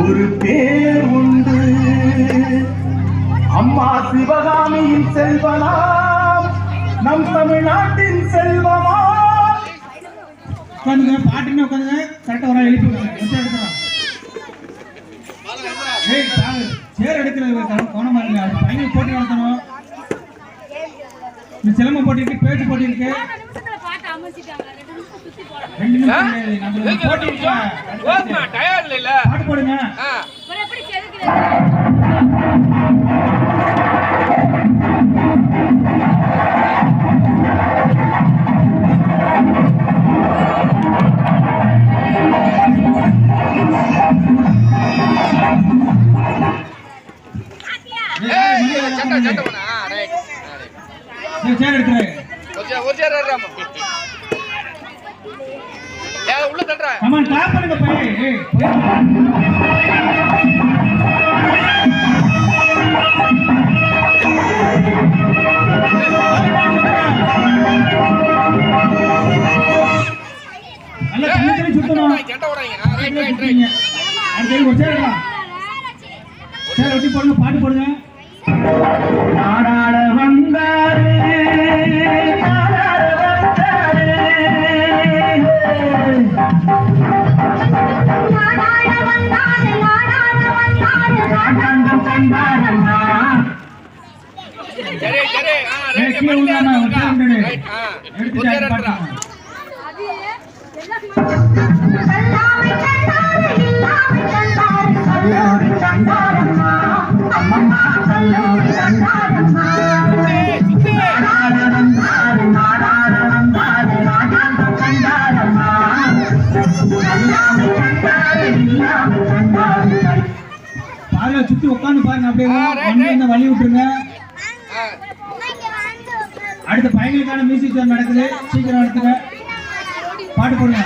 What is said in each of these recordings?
ஒரு பேர் உண்டு. அம்மா சிவகாமியின் செல்வனாம். நம் தமிழ்நாட்டின் செல்வமா உட்காந்துங்க பாட்டுன்னு உட்காந்துங்க கரெக்டாக ஒரு ஆள் எழுப்பி சேர் எடுக்கிறது கவனம் அது பையன் போட்டி நடத்தணும். இந்த சிலம்பம் போட்டி இருக்கு பேச்சு போட்டி இருக்கு. நிமிஷத்துல பாட்டு அமைச்சிட்டாங்க ரெண்டு நிமிஷம் போட்டி இல்ல. பாட்டு போடுங்க. சட்டை பண்ணா. ரைட். சேர் எடுத்துரு. ஒரு ஒரு சேர். சேர் எடுக்கலாம். சேர் வெட்டி போடுங்க பாட்டு போடுங்க. சுத்தி உட்காந்து பாருங்க அப்படியே வழி விட்டுருங்க. அடுத்த பையங்களுக்கான மியூசிக் ஷோ நடக்குது. சீக்கிரம் எடுத்துக்க பாட்டு போடுங்க.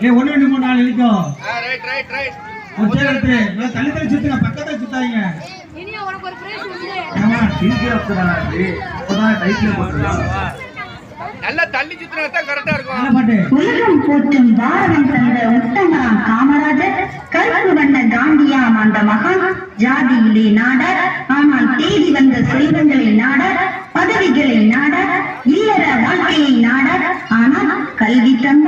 ஏய் ஒண்ணு ரெண்டு மூணு நாலு எழுதிக்கும் ஆ ரைட் ரைட் ரைட் ஒரு சேர் எடுத்து நல்லா தள்ளி தள்ளி சுத்துங்க பக்கத்துல சுத்தாதீங்க. இனியா உனக்கு ஒரு பிரைஸ் உண்டு ஏமா நல்லா தள்ளி சுத்தினா தான் கரெக்டா இருக்கும். நல்ல பாட்டு? உலகம் போற்றும் பாரதம் தந்த உத்தமராம் காமராஜர் கருப்பு வண்ண காந்தியாம் அந்த மகான் ஜாதியிலே நாடார் ஆனால் தேடி வந்த செல்வங்களை நாடார் பதவிகளை நாடார் இல்லற வாழ்க்கையை நாடார். ஆனால் கல்வி தந்தார்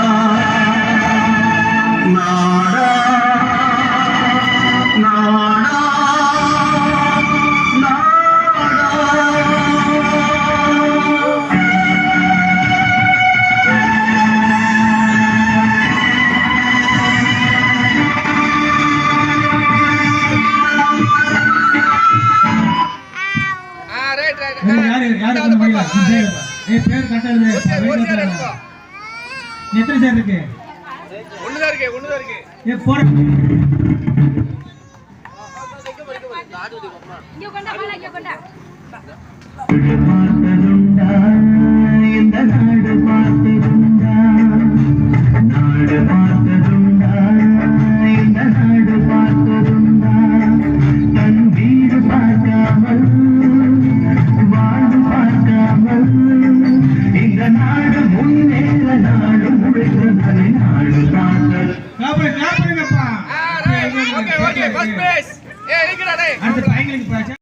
நீ சேர் எடுப்பா. ஏய் பேர் நீ எத்தனை சேர் இருக்கு? ஒண்ணுதான் இருக்கு ஒண்ணுதான் இருக்கு. ஏ போட இங்க கொண்டா பாலா இங்க கொண்டா. பார்த்ததுண்டா இந்த நாடு பார்த்ததுண்டா அடுத்த பையங்களுக்கு